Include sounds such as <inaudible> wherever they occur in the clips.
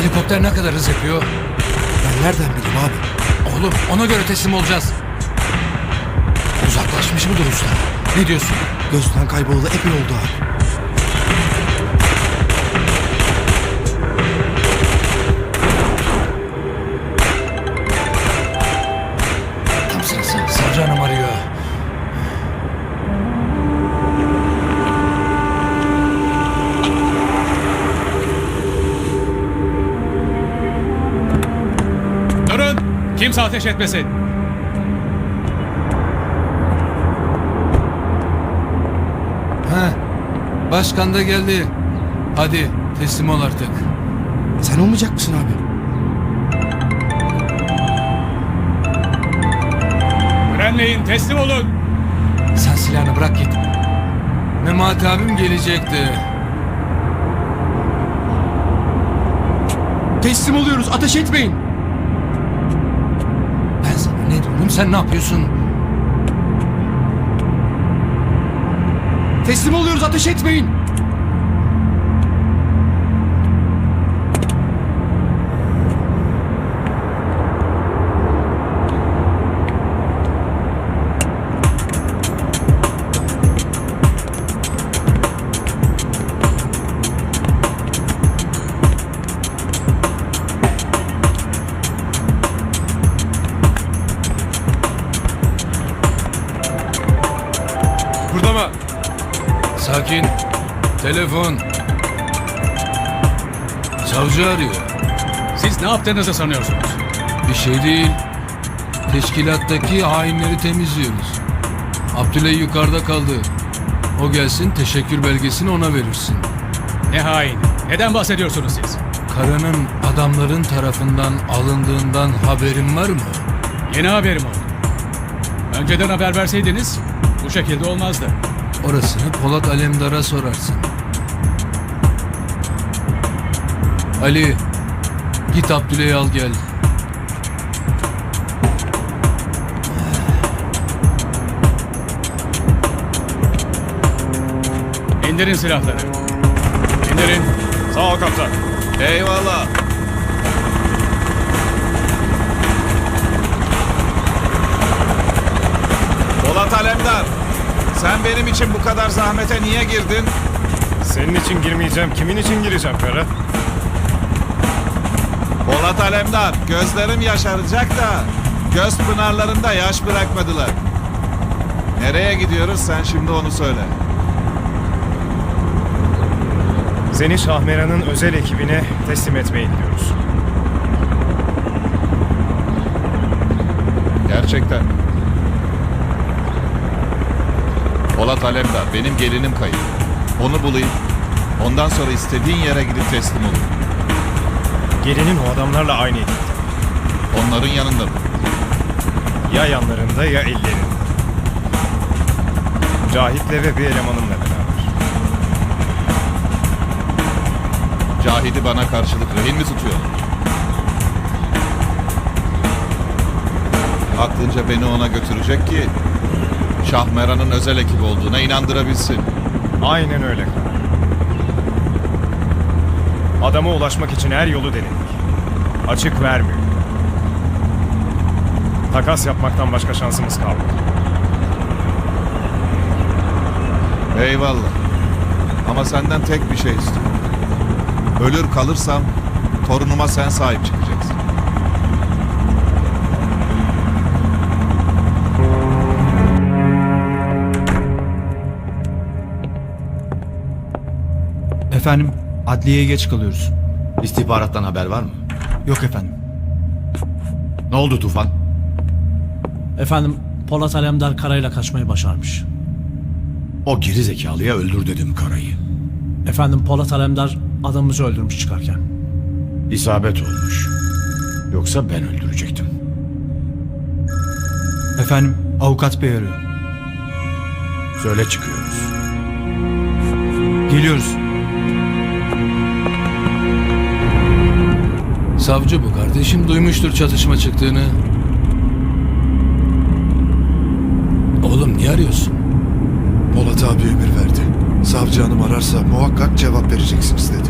Helikopter ne kadar hız yapıyor? Ben nereden bileyim abi? Oğlum ona göre teslim olacağız. Uzaklaşmış mıdır usta? Ne diyorsun? Gözden kaybolalı epey oldu abi. Kimse ateş etmesin. Ha, başkan da geldi. Hadi teslim ol artık. Sen olmayacak mısın abi? Frenleyin, teslim olun. Sen silahını bırak git. Memati abim gelecekti. Teslim oluyoruz ateş etmeyin. Ben sana sen ne yapıyorsun? Teslim oluyoruz ateş etmeyin. Sakin. Telefon. Savcı arıyor. Siz ne yaptığınızı sanıyorsunuz? Bir şey değil. Teşkilattaki hainleri temizliyoruz. Abdüley yukarıda kaldı. O gelsin teşekkür belgesini ona verirsin. Ne hain? Neden bahsediyorsunuz siz? Karanın adamların tarafından alındığından haberin var mı? Yeni haberim oldu. Önceden haber verseydiniz bu şekilde olmazdı. Orasını Polat Alemdar'a sorarsın. Ali, git Abdüley'i al gel. İndirin silahları. İndirin. Sağ ol kaptan. Eyvallah. Polat Alemdar, sen benim için bu kadar zahmete niye girdin? Senin için girmeyeceğim. Kimin için gireceğim Ferhat? Polat Alemdar, gözlerim yaşaracak da göz pınarlarında yaş bırakmadılar. Nereye gidiyoruz sen şimdi onu söyle. Seni Şahmeran'ın özel ekibine teslim etmeye gidiyoruz. Gerçekten. Polat Alemdar, benim gelinim kayıp. Onu bulayım. Ondan sonra istediğin yere gidip teslim olun. Gelinin o adamlarla aynı ekipte. Onların yanında mı? Ya yanlarında ya ellerinde. Cahit'le ve bir elemanımla beraber. Cahidi bana karşılık rehin mi tutuyorlar? Aklınca beni ona götürecek ki Şahmeran'ın özel ekibi olduğuna inandırabilsin. Aynen öyle. Adama ulaşmak için her yolu denedik. Açık vermiyor. Takas yapmaktan başka şansımız kalmadı. Eyvallah. Ama senden tek bir şey istiyorum. Ölür kalırsam torunuma sen sahip çıkacaksın. Efendim, adliyeye geç kalıyoruz. İstihbarattan haber var mı? Yok efendim. Ne oldu Tufan? Efendim Polat Alemdar karayla kaçmayı başarmış. O geri zekalıya öldür dedim karayı. Efendim Polat Alemdar adamımızı öldürmüş çıkarken. İsabet olmuş. Yoksa ben öldürecektim. Efendim, avukat bey arıyor. Söyle çıkıyoruz. Geliyoruz. Savcı bu kardeşim duymuştur çatışma çıktığını. Oğlum niye arıyorsun? Polat abi emir verdi. Savcı hanım ararsa muhakkak cevap vereceksiniz dedi.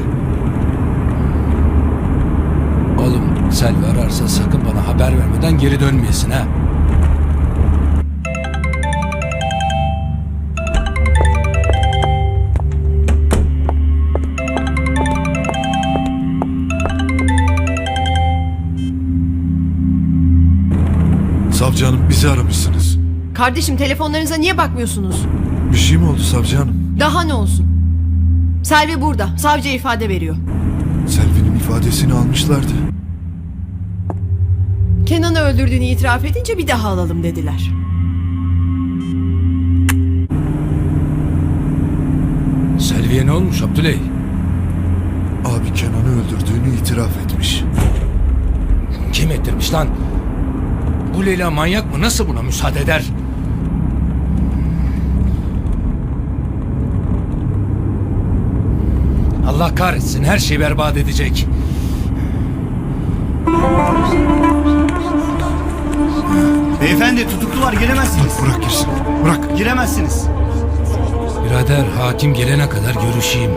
Oğlum Selvi ararsa sakın bana haber vermeden geri dönmeyesin ha. Savcı hanım bizi aramışsınız. Kardeşim telefonlarınıza niye bakmıyorsunuz? Bir şey mi oldu savcı hanım? Daha ne olsun? Selvi burada. Savcı ifade veriyor. Selvi'nin ifadesini almışlardı. Kenan'ı öldürdüğünü itiraf edince bir daha alalım dediler. Selviye ne olmuş Abdüley? Abi Kenan'ı öldürdüğünü itiraf etmiş. Kim ettirmiş lan? Bu Leyla manyak mı? Nasıl buna müsaade eder? Allah kahretsin her şeyi berbat edecek. Beyefendi tutuklular giremezsiniz. Bırak girsin. Bırak. Giremezsiniz. Birader hakim gelene kadar görüşeyim.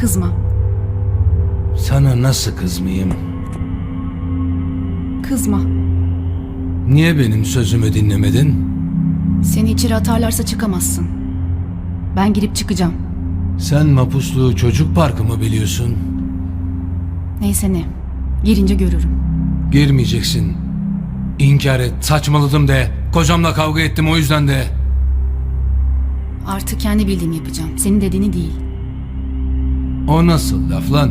Kızma. Sana nasıl kızmayayım? Kızma. Niye benim sözümü dinlemedin? Seni içeri atarlarsa çıkamazsın. Ben girip çıkacağım. Sen mapusluğu çocuk parkı mı biliyorsun? Neyse ne. Girince görürüm. Girmeyeceksin. İnkar et, saçmaladım de. Kocamla kavga ettim o yüzden de. Artık kendi bildiğimi yapacağım. Senin dediğini değil. O nasıl laf lan?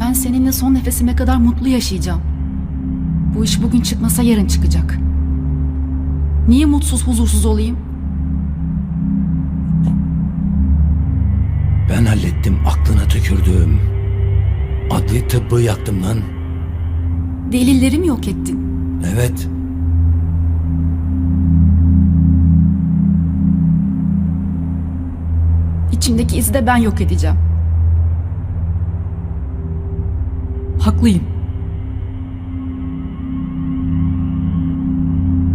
Ben seninle son nefesime kadar mutlu yaşayacağım. Bu iş bugün çıkmasa yarın çıkacak. Niye mutsuz huzursuz olayım? Ben hallettim aklına tükürdüğüm. Adli tıbbı yaktım lan. Delillerimi yok ettin. Evet. İçimdeki izi de ben yok edeceğim. Haklıyım.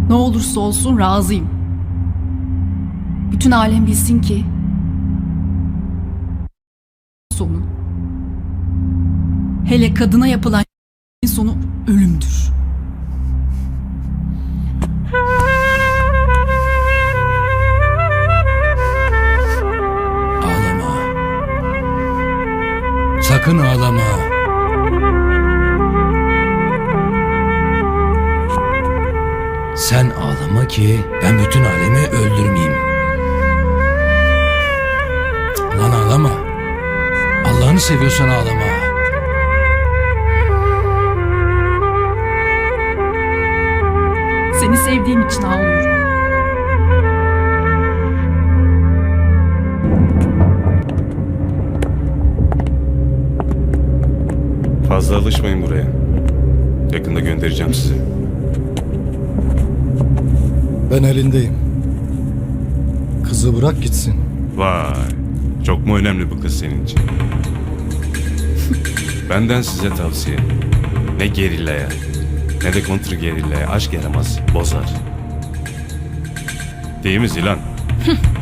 Ne olursa olsun razıyım. Bütün alem bilsin ki sonu. Hele kadına yapılan sonu ölümdür. Sen ağlama ki ben bütün alemi öldürmeyeyim. Lan ağlama. Allah'ını seviyorsan ağlama. Seni sevdiğim için ağlıyorum. Fazla alışmayın buraya. Yakında göndereceğim sizi. Ben elindeyim. Kızı bırak gitsin. Vay. Çok mu önemli bu kız senin için? <laughs> Benden size tavsiye. Ne gerillaya ne de kontra gerillaya aşk yaramaz, bozar. Değil mi Zilan? <laughs>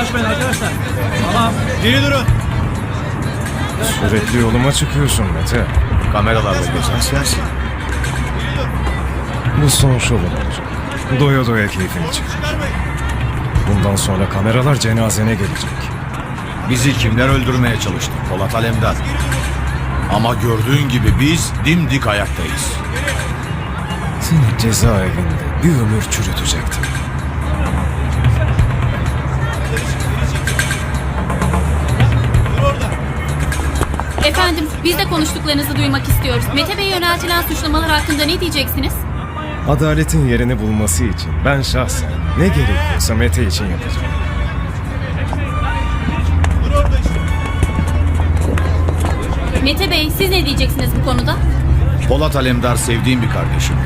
Yaklaşmayın arkadaşlar. Tamam. Geri durun. Sürekli yoluma çıkıyorsun Mete. Kameralarla gezen sensin. Bu son şovun olacak. Doya doya keyfini çık. Bundan sonra kameralar cenazene gelecek. Bizi kimler öldürmeye çalıştı? Polat Alemdar. Ama gördüğün gibi biz dimdik ayaktayız. Seni cezaevinde bir ömür çürütecektim. Efendim, biz de konuştuklarınızı duymak istiyoruz. Mete Bey'e yöneltilen suçlamalar hakkında ne diyeceksiniz? Adaletin yerini bulması için ben şahsen ne gerekiyorsa Mete için yapacağım. Mete Bey siz ne diyeceksiniz bu konuda? Polat Alemdar sevdiğim bir kardeşim.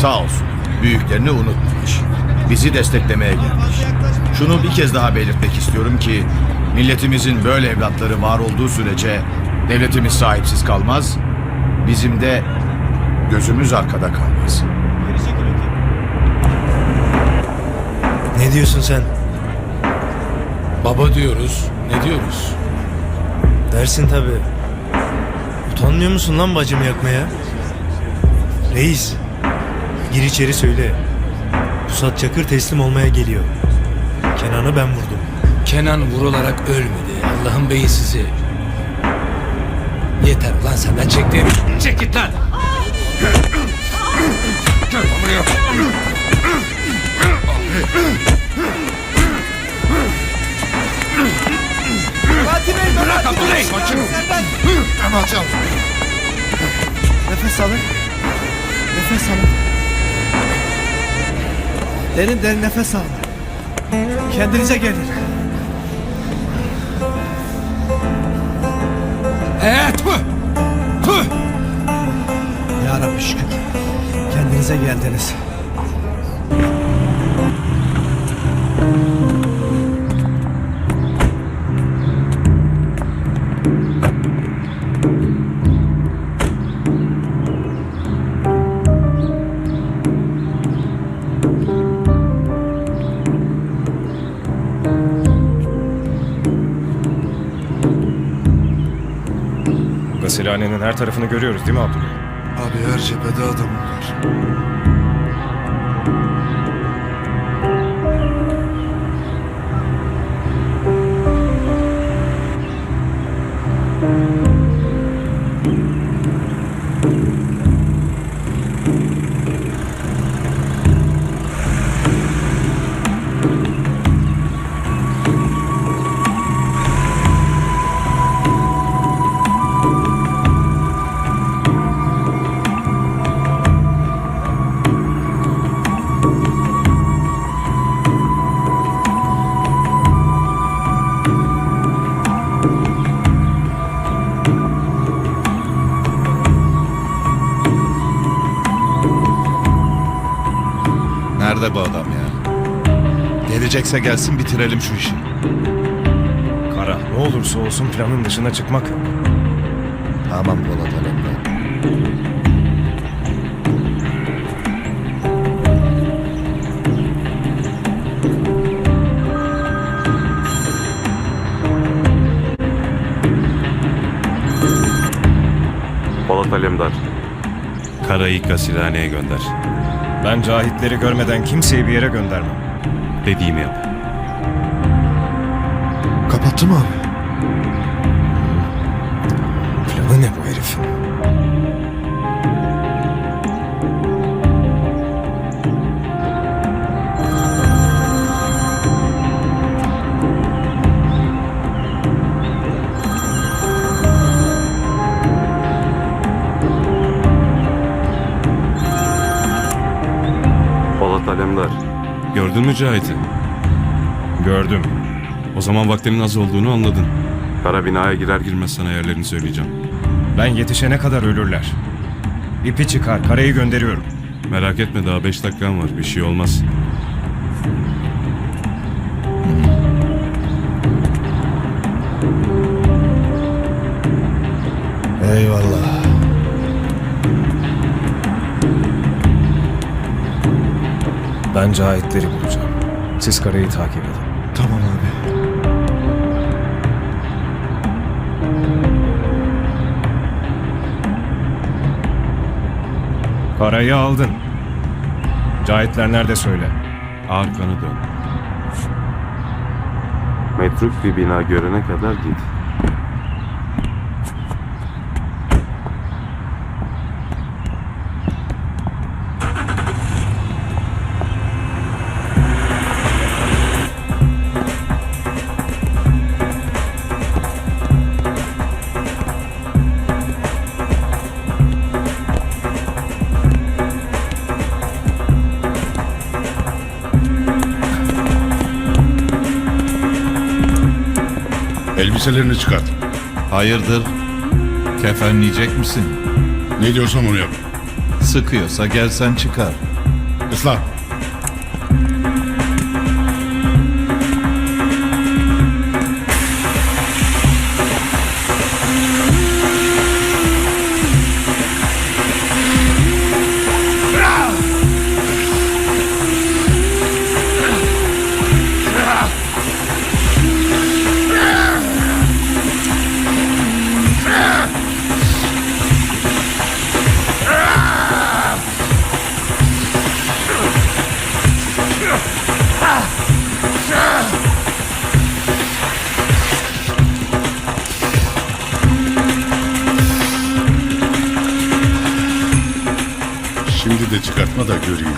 Sağ olsun. Büyüklerini unutmamış. Bizi desteklemeye gelmiş. Şunu bir kez daha belirtmek istiyorum ki milletimizin böyle evlatları var olduğu sürece devletimiz sahipsiz kalmaz. Bizim de gözümüz arkada kalmaz. Ne diyorsun sen? Baba diyoruz. Ne diyoruz? Dersin tabi. Utanmıyor musun lan bacımı yakmaya? Reis. Gir içeri söyle. Pusat Çakır teslim olmaya geliyor. Kenan'ı ben vurdum. Kenan vurularak ölmedi. Allah'ın beyi sizi. Yeter lan senden çektiğim. Çek git lan. Nefes alın. Nefes alın. Derin derin nefes alın. Kendinize gelin. Ee, tüh. Tüh. Ya Rabbi şükür. Kendinize geldiniz. Her tarafını görüyoruz değil mi Abdullah? Abi her cephede adamım Gelecekse gelsin bitirelim şu işi. Kara ne olursa olsun planın dışına çıkmak yok. Tamam Polat Alemdar. Polat Alemdar. Karayı gasilhaneye gönder. Ben cahitleri görmeden kimseyi bir yere göndermem. Dediğimi yap. Kapattı abi? Cahit'i? Gördüm. O zaman vaktinin az olduğunu anladın. Kara binaya girer girmez sana yerlerini söyleyeceğim. Ben yetişene kadar ölürler. İpi çıkar, karayı gönderiyorum. Merak etme daha beş dakikan var. Bir şey olmaz. Ben cahitleri bulacağım. Siz karayı takip edin. Tamam abi. Karayı aldın. Cahitler nerede söyle. Arkanı dön. Metruk bir bina görene kadar git. Elbiselerini çıkart. Hayırdır? Kefenleyecek misin? Ne diyorsam onu yap. Sıkıyorsa gelsen çıkar. Islah. Şimdi de çıkartma da göreyim.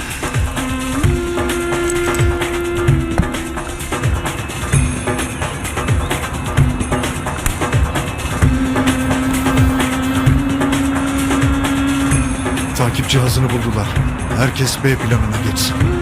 Takip cihazını buldular. Herkes B planına geçsin.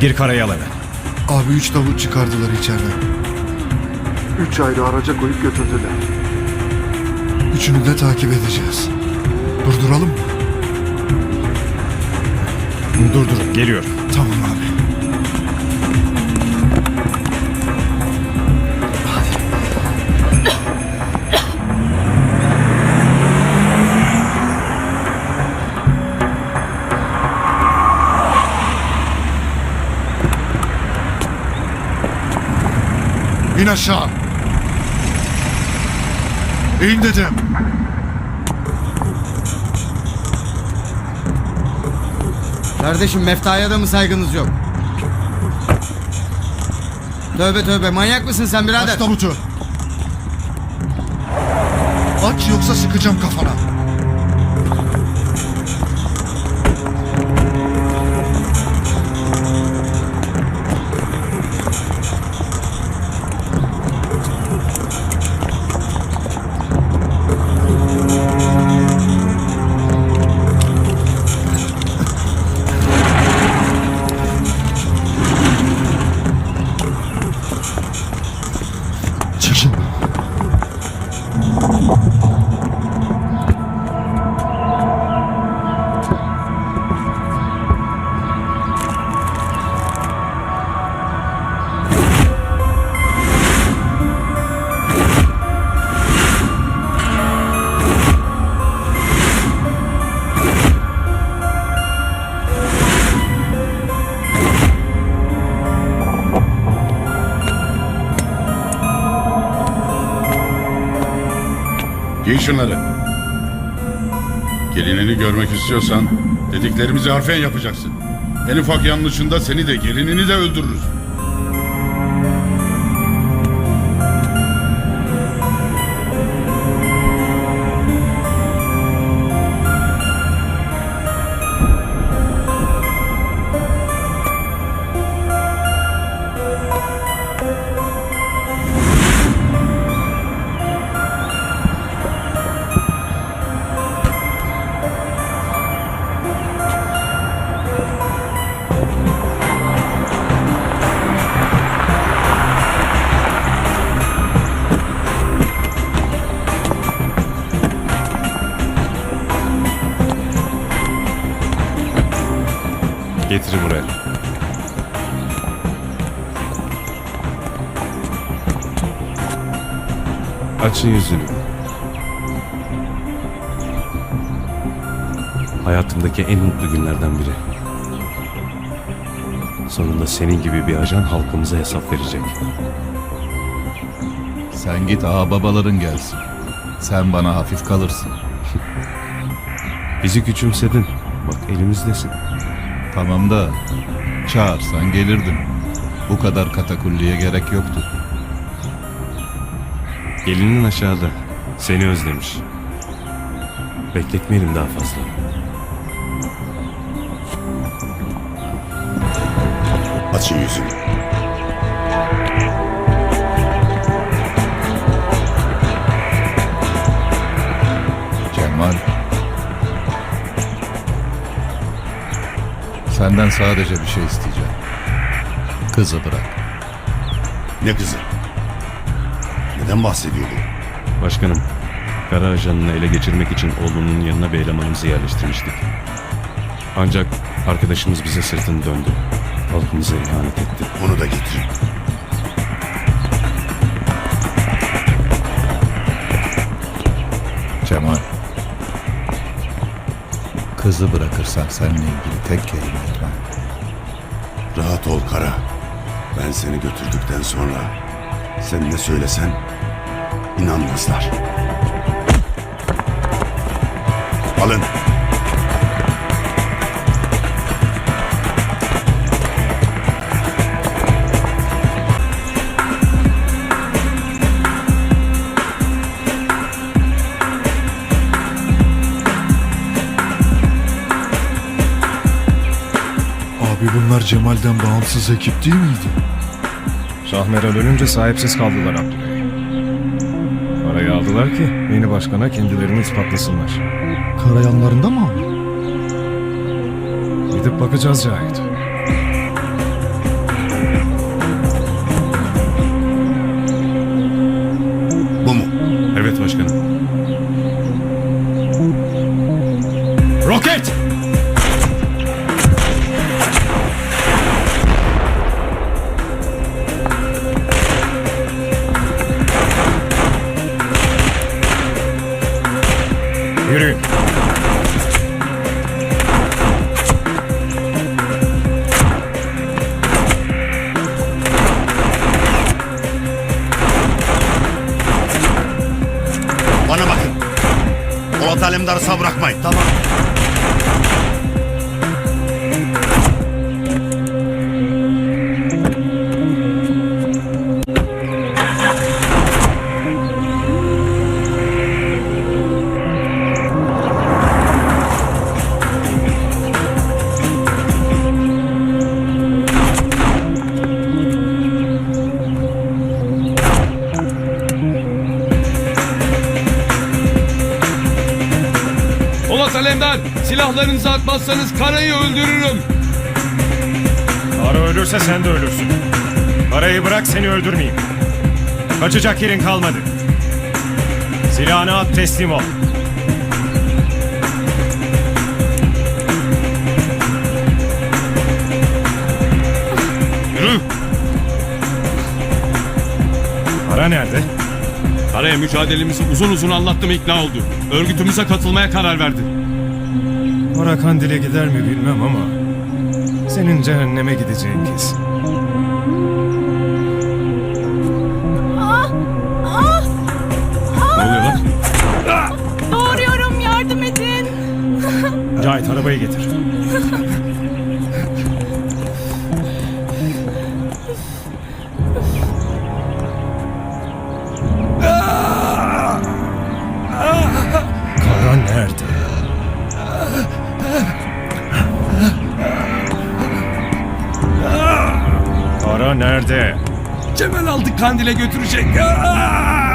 Gir karayı al hemen. Abi üç davul çıkardılar içeriden. Üç ayrı araca koyup götürdüler. Üçünü de takip edeceğiz. Durduralım mı? Dur dur, geliyorum. Tamam abi. Aşağı. İn dedim. Kardeşim meftaya da mı saygınız yok? Tövbe tövbe manyak mısın sen birader? Aç tabutu. Aç yoksa sıkacağım kafana. Giy şunları. Gelinini görmek istiyorsan dediklerimizi harfen yapacaksın. En ufak yanlışında seni de gelinini de öldürürüz. sizi buraya. Açın yüzünü. Hayatımdaki en mutlu günlerden biri. Sonunda senin gibi bir ajan halkımıza hesap verecek. Sen git ağa babaların gelsin. Sen bana hafif kalırsın. Bizi küçümsedin. Bak elimizdesin. Tamam da çağırsan gelirdim. Bu kadar katakulliye gerek yoktu. Gelinin aşağıda. Seni özlemiş. Bekletmeyelim daha fazla. Açın yüzünü. Cemal. Senden sadece bir şey isteyeceğim. Kızı bırak. Ne kızı? Neden bahsediyordun? Başkanım, kara ajanını ele geçirmek için oğlunun yanına bir elemanımızı yerleştirmiştik. Ancak arkadaşımız bize sırtını döndü. Halkımıza ihanet etti. Onu da getir. Kızı bırakırsan seninle ilgili tek kelime etmem. Rahat ol Kara. Ben seni götürdükten sonra sen ne söylesen inanmazlar. Alın. Bunlar Cemal'den bağımsız ekip değil miydi? Şahmeral ölünce sahipsiz kaldılar Abdüley. Parayı aldılar ki yeni başkana kendilerini ispatlasınlar. Karayanlarında mı abi? Gidip bakacağız Cahit. Silahlarınızı atmazsanız karayı öldürürüm. Kara ölürse sen de ölürsün. Parayı bırak seni öldürmeyeyim. Kaçacak yerin kalmadı. Silahını at teslim ol. Yürü. Para nerede? Karaya mücadelemizi uzun uzun anlattım ikna oldu. Örgütümüze katılmaya karar verdi. Para kandile gider mi bilmem ama senin cehenneme gideceğin kesin. Ne oluyor lan? Doğruyorum yardım edin. Cahit arabayı getir. Nerede? Cemal aldı kandile götürecek. Aa!